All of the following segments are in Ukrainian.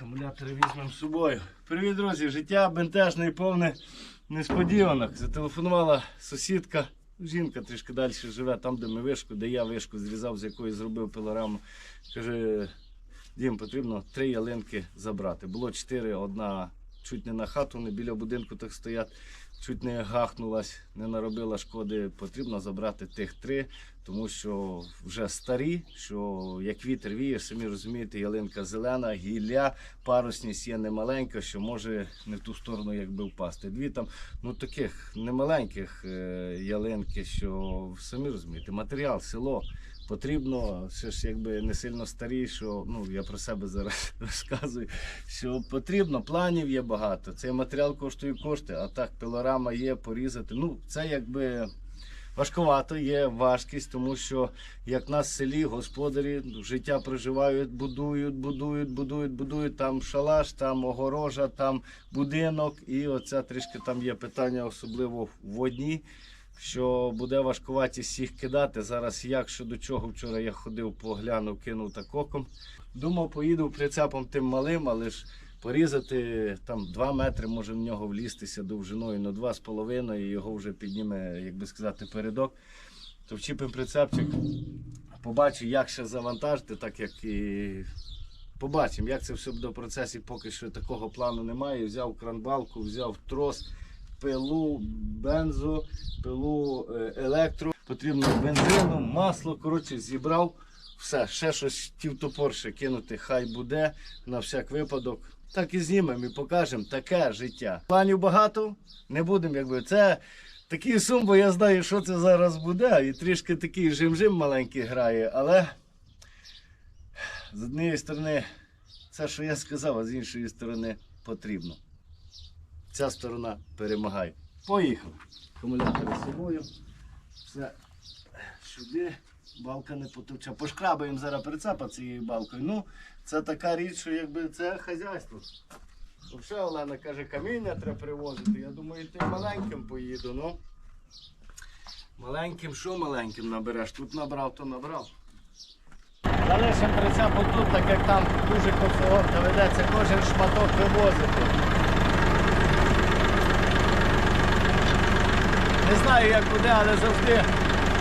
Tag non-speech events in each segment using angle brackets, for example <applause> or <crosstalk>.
Акумулятори візьмемо з собою. Привіт, друзі! Життя бентежне і повне несподіванок. Зателефонувала сусідка. Жінка трішки далі живе, там, де ми вишку, де я вишку зрізав, з якої зробив пилораму. Каже, Дім, потрібно три ялинки забрати. Було чотири, одна чуть не на хату, не біля будинку так стоять, чуть не гахнулась, не наробила шкоди. Потрібно забрати тих три, тому що вже старі, що як вітер віє, самі розумієте, ялинка зелена, гілля, парусність є немаленька, що може не в ту сторону якби впасти. Дві там, ну таких немаленьких е, ялинки, що самі розумієте, матеріал, село. Потрібно, ще ж якби не сильно старі, що ну я про себе зараз <laughs> розказую. Що потрібно, планів є багато. Цей матеріал коштує кошти, а так пилорама є, порізати. Ну, це якби важкувато, є важкість, тому що як нас в селі господарі життя проживають, будують, будують, будують, будують. Там шалаш, там огорожа, там будинок. І оце трішки там є питання, особливо в водні що буде важкуватість їх кидати. Зараз як щодо чого вчора я ходив, поглянув, кинув так оком. Думав, поїду прицепом тим малим, але ж порізати там 2 метри може в нього влізтися довжиною на 2,5 і його вже підніме, як би сказати, передок. То вчіпим прицепчик, побачу, як ще завантажити, так як і. Побачимо, як це все буде в процесі, поки що такого плану немає. Взяв кранбалку, взяв трос, пилу, бензо, пилу е, електро. Потрібно бензину, масло. Коротше, зібрав все. Ще щось ті топор ще кинути, хай буде на всяк випадок. Так і знімемо і покажемо таке життя. Планів багато, не будемо, якби це. Такий сум, бо я знаю, що це зараз буде. І трішки такий жим-жим маленький грає, але з однієї сторони, це, що я сказав, а з іншої сторони потрібно. Ця сторона перемагає. Поїхали. Акумулятори з собою. Все сюди. Балка не потовча. Пошкрабаємо зараз прицепа цією балкою. Ну, це така річ, що якби це хазяйство. Взагалі Олена каже, каміння треба привозити. Я думаю, тим маленьким поїду. ну. Маленьким, що маленьким набереш? Тут набрав, то набрав. Залишимо прицепу тут, так як там дуже комфортно ведеться кожен шматок вивозити. Не знаю, як буде, але завжди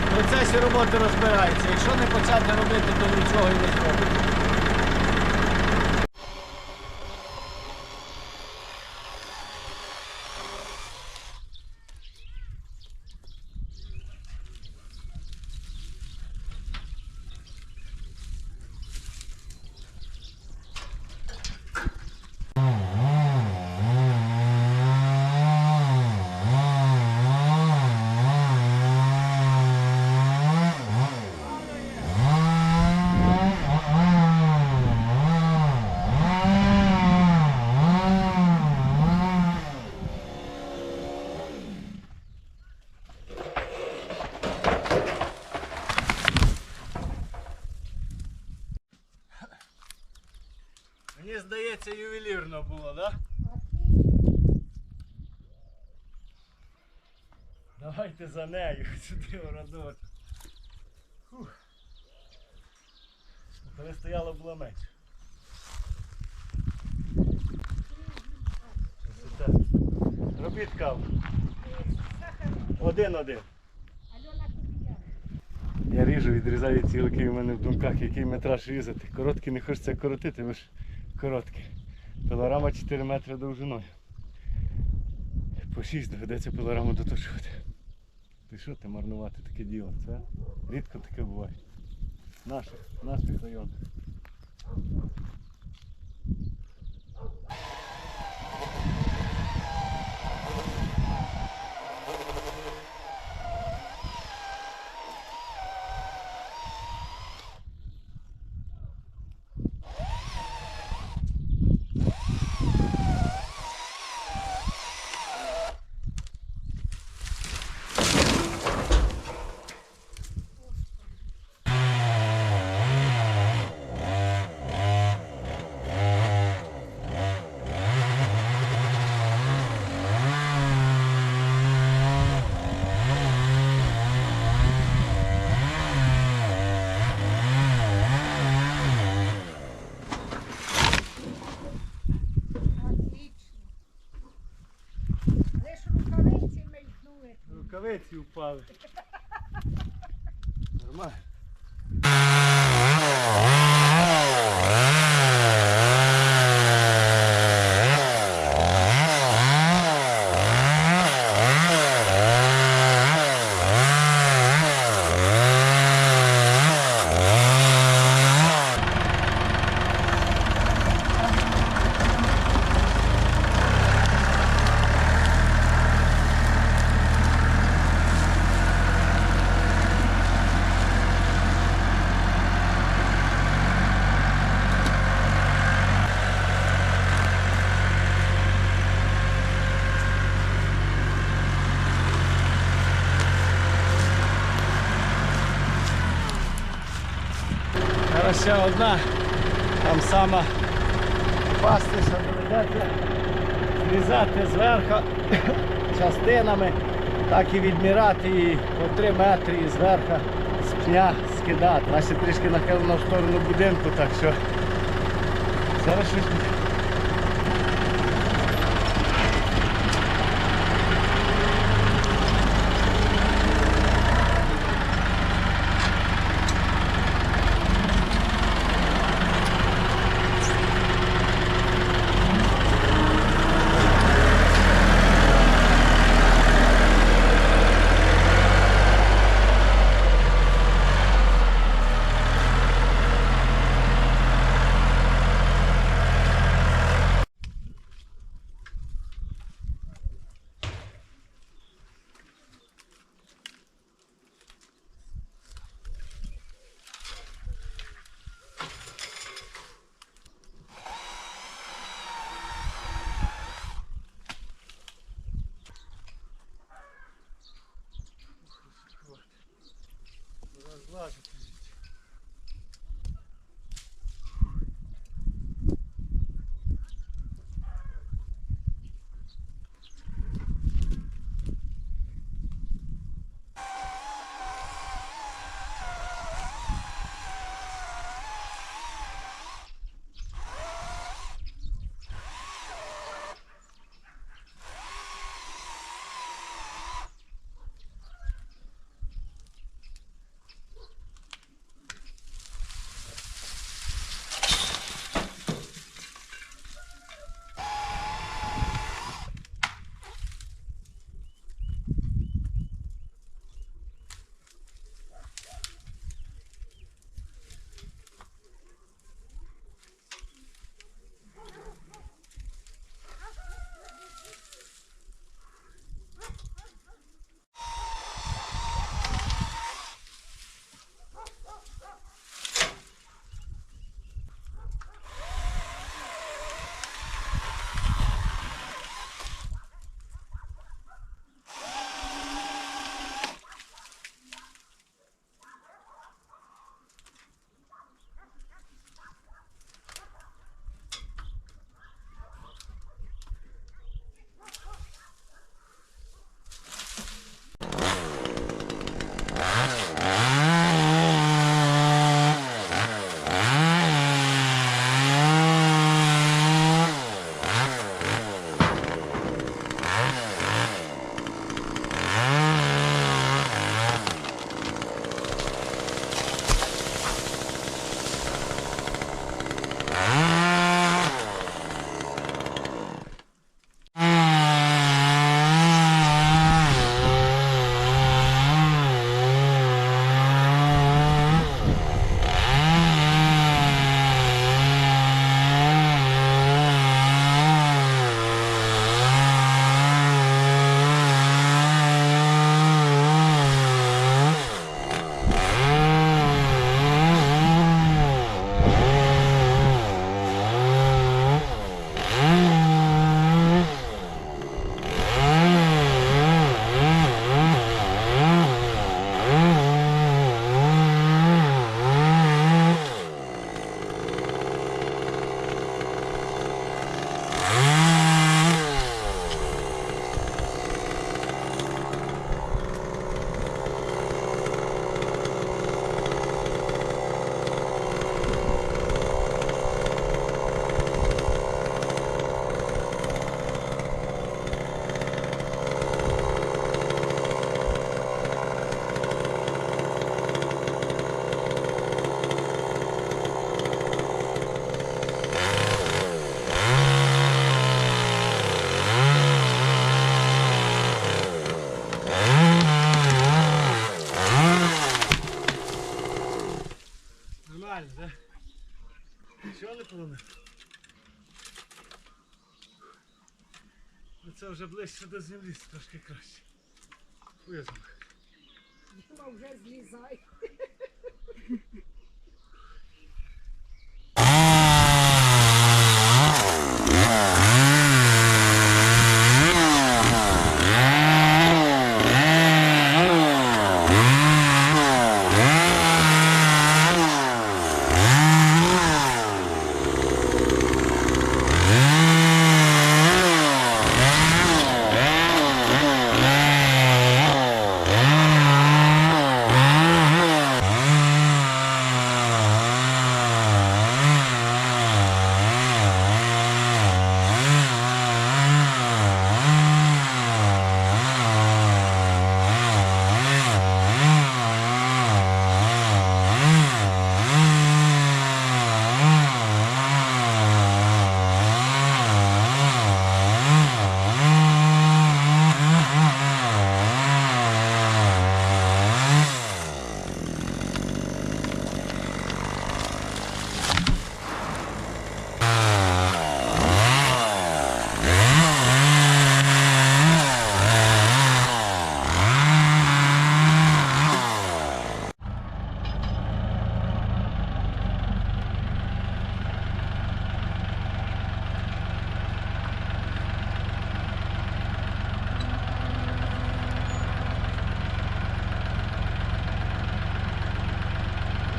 в процесі роботи розбирається. Якщо не почати робити, то нічого і не зробити. Здається, ювелірно було? Да? Давайте за нею <laughs> сюди в. Фух. Коли стояло було менше. Робіть каву. Один-один. Я ріжу, відрізаю цілики у мене в думках, який метраж різати. Короткий не хочеться коротити, бо ж коротке. Пилорама 4 метри довжиною. По 6 доведеться пилораму доточувати. Ти що ти марнувати таке діло? Це рідко таке буває. Наших, наших районах. Cabeça é, tio o padre. Ще одна, там сама пастися доведеться зрізати зверху <coughs> частинами, так і відмірати її по 3 метри і зверху з пня скидати. Наші трішки нахилено в сторону будинку, так що зараз щось це вже ближче до землі, трошки краще. Визм. Дима вже злізай.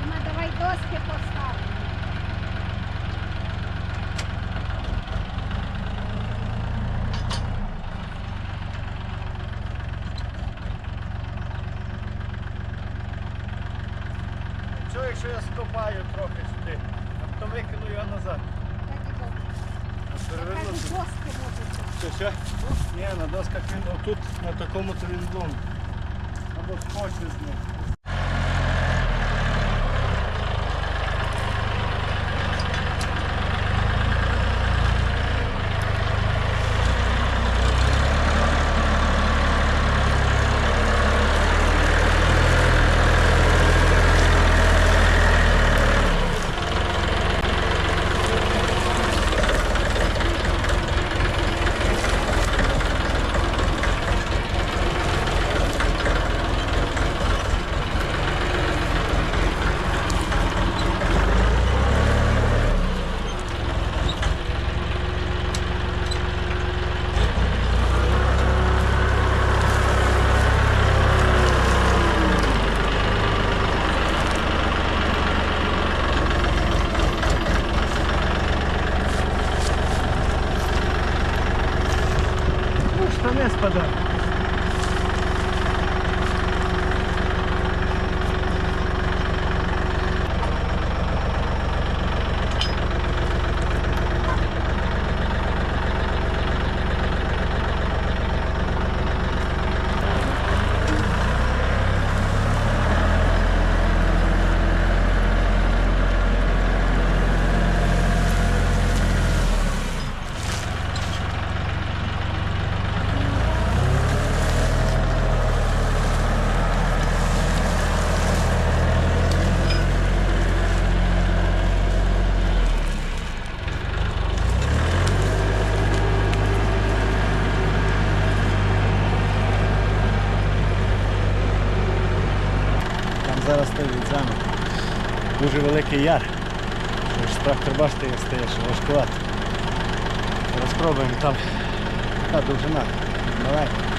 Дима, давай доски поставимо. Що якщо я скопаю трохи сюди, то викину його назад. Що, що? Ні, на досках він отут, на такому то він злом. Або скочить з ним. Великий яр. Тож трактор бачите, як стає, що. Зараз там. Та довжина. Маленька.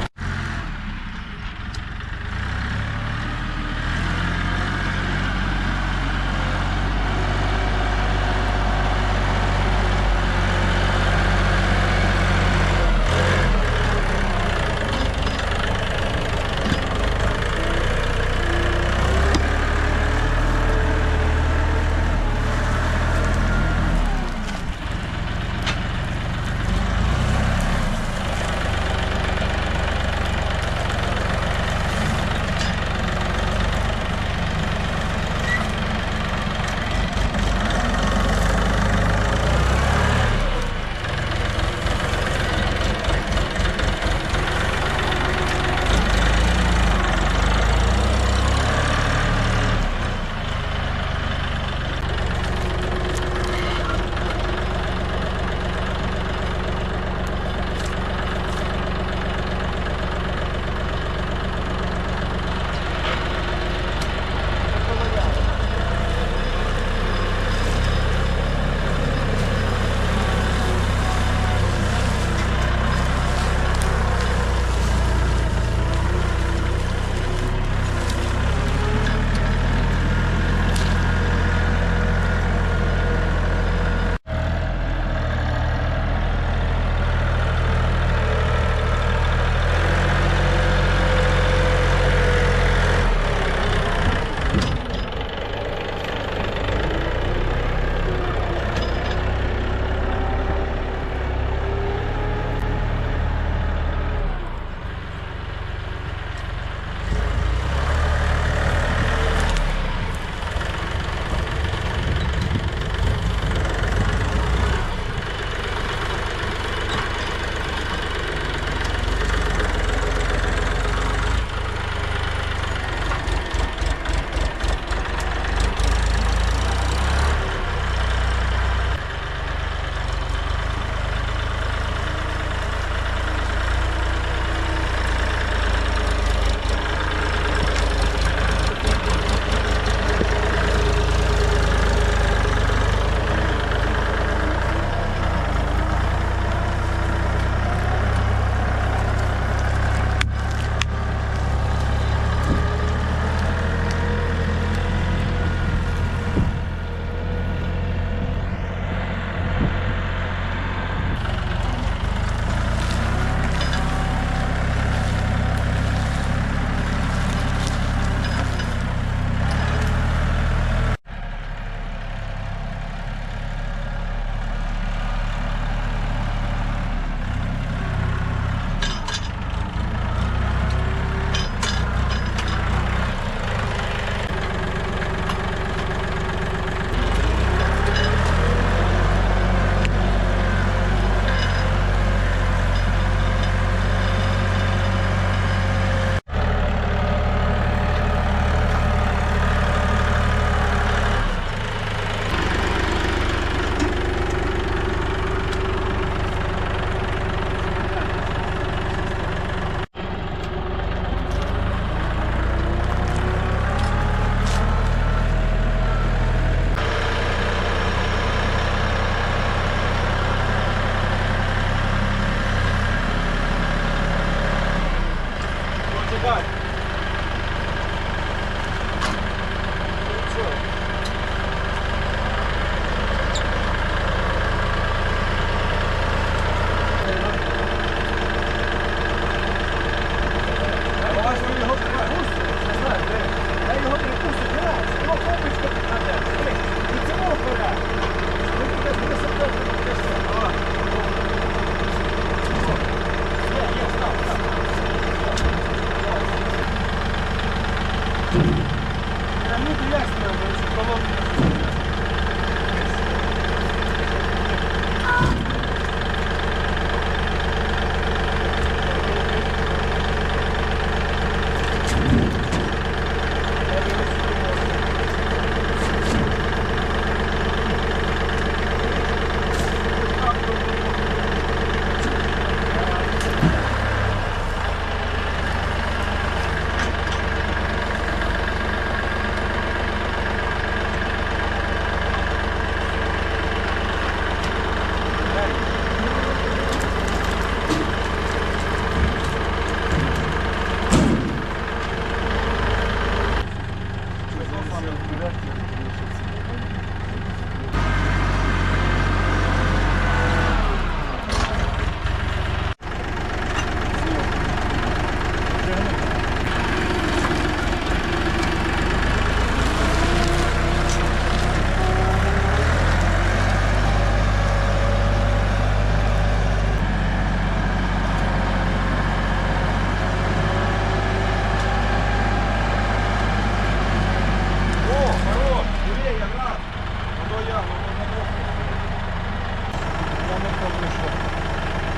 Не помню що.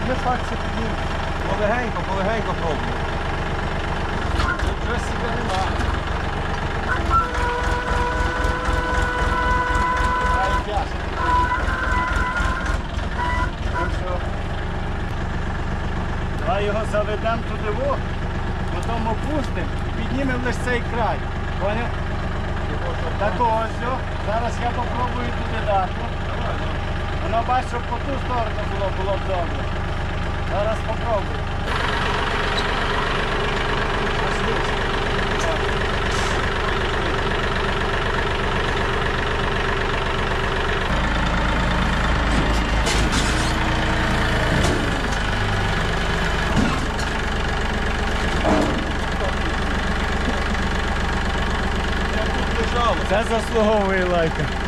Не факт, що підійде. Полегенько, полегенько пробуємо. Вже себе нема. Ну? Давай його заведемо туди во, потім опустимо і піднімемо лише цей край. Поняв? Так ось, зараз я попробую туди дати. Воно бачиш, щоб по ту сторону було, було б добре. Зараз попробую. Це заслуговує лайка.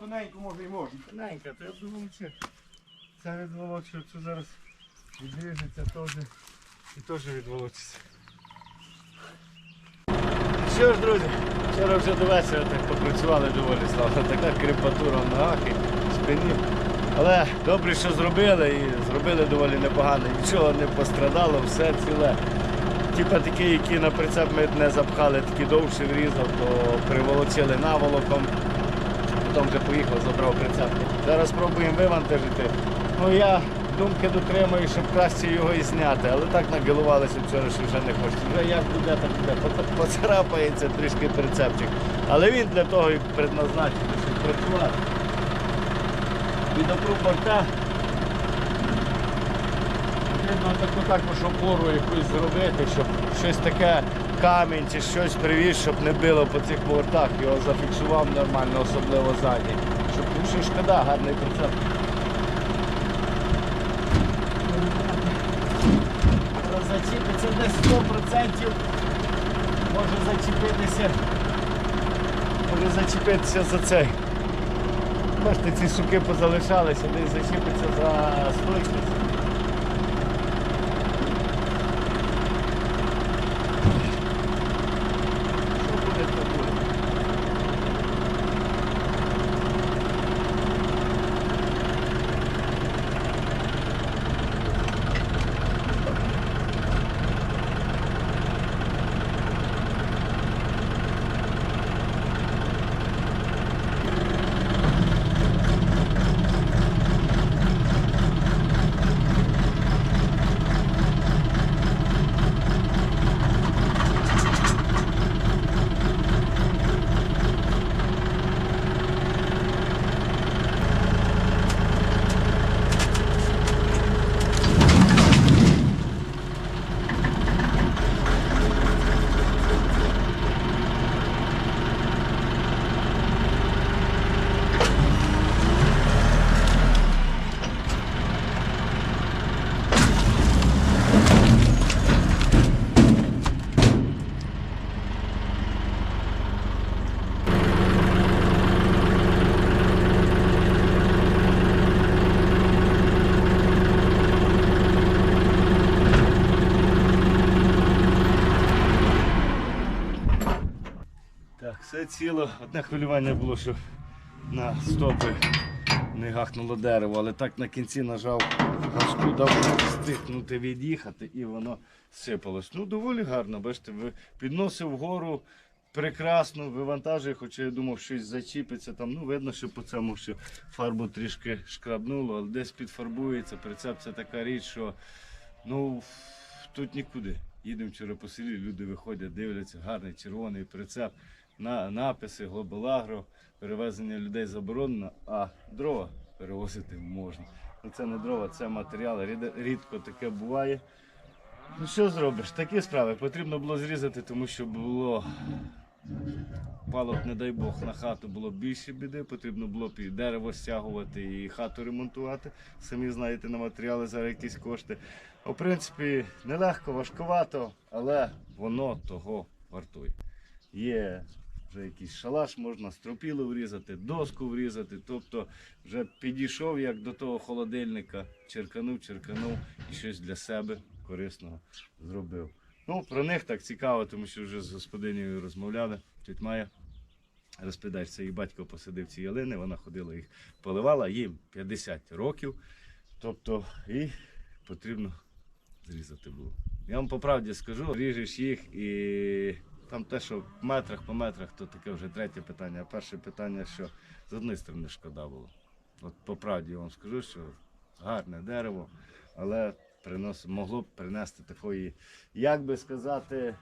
Цього може і можна. Ненька, то я думав, що це відволочу, це зараз відріжеться теж і теж відволочиться. Що ж, друзі, вчора вже до вечора так попрацювали доволі славно. Така крепатура в ногах і спині. Але добре, що зробили і зробили доволі непогано. Нічого не пострадало, все ціле. Типа такі, які на прицеп ми не запхали, такі довше врізав, то приволочили наволоком. Потім вже поїхав, забрав прицеп. Зараз спробуємо вивантажити. Ну я думки дотримую, щоб краще його і зняти, але так нагилувалися вчора, що вже не хочеться. Вже як буде, так буде. Поцарапається трішки прицепчик. Але він для того і предназначений, щоб працювати. Відопру борта. Потрібно таку також опору якусь зробити, щоб щось таке, камінь чи щось привіз, щоб не било по цих бортах, його зафіксував нормально, особливо ззаді. Щоб ну, що шкода, гарний прицеп. Зачіпиться десь 100%. Може зачепитися. Може зачепитися за цей. Бачите, ці суки позалишалися, десь зачепиться за стойкість. Ціло. Одне хвилювання було, що на стопи не гахнуло дерево, але так на кінці нажав гашку, дав стихнути від'їхати і воно сипалось. Ну, доволі гарно, бачите, підносив вгору прекрасно, вивантажує, хоча я думав, щось зачіпиться там. Ну, видно, що по цьому що фарбу трішки шкрабнуло, але десь підфарбується. Прицеп це така річ, що ну, тут нікуди. Їдемо вчора по селі, люди виходять, дивляться, гарний червоний прицеп, на, написи, глобалагро, перевезення людей заборонено, а дрова перевозити можна. Ну, це не дрова, це матеріал. Рід- Рідко таке буває. Ну що зробиш? Такі справи. Потрібно було зрізати, тому що було палок, не дай Бог, на хату було більше біди, потрібно було б і дерево стягувати і хату ремонтувати. Самі знаєте, на матеріали зараз якісь кошти. В принципі, нелегко, важкувато, але воно того вартує. Є вже якийсь шалаш, можна стропілу врізати, доску врізати. Тобто вже підійшов як до того холодильника, черканув, черканув і щось для себе корисного зробив. Ну, про них так цікаво, тому що вже з господинею розмовляли. Тють Майя розповідає, що її батько посадив ці ялини, вона ходила їх поливала, їм 50 років. Тобто і потрібно зрізати було. Я вам по правді скажу, ріжеш їх і там те, що в метрах по метрах, то таке вже третє питання. А перше питання, що з однієї сторони шкода було. От по правді я вам скажу, що гарне дерево, але принос, могло б принести такої, як би сказати,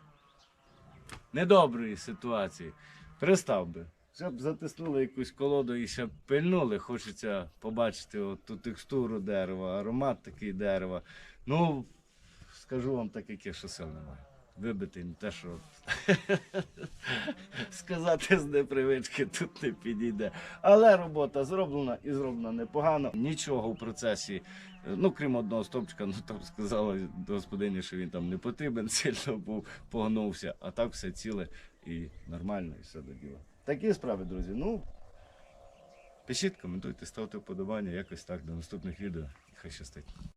недоброї ситуації. Пристав би. Ще б затиснули якусь колоду і ще б пильнули. Хочеться побачити от ту текстуру дерева, аромат такий дерева. Ну, скажу вам так, яке, що сил немає. Вибити не те, що <laughs> сказати з непривички тут не підійде. Але робота зроблена і зроблена непогано. Нічого в процесі, е, ну крім одного стопчика, ну там сказала господині, що він там не потрібен, <laughs> сильно був, погнувся, а так все ціле і нормально, і все до діла. Такі справи, друзі. Ну, пишіть, коментуйте, ставте вподобання, якось так до наступних відео. Хай щастить.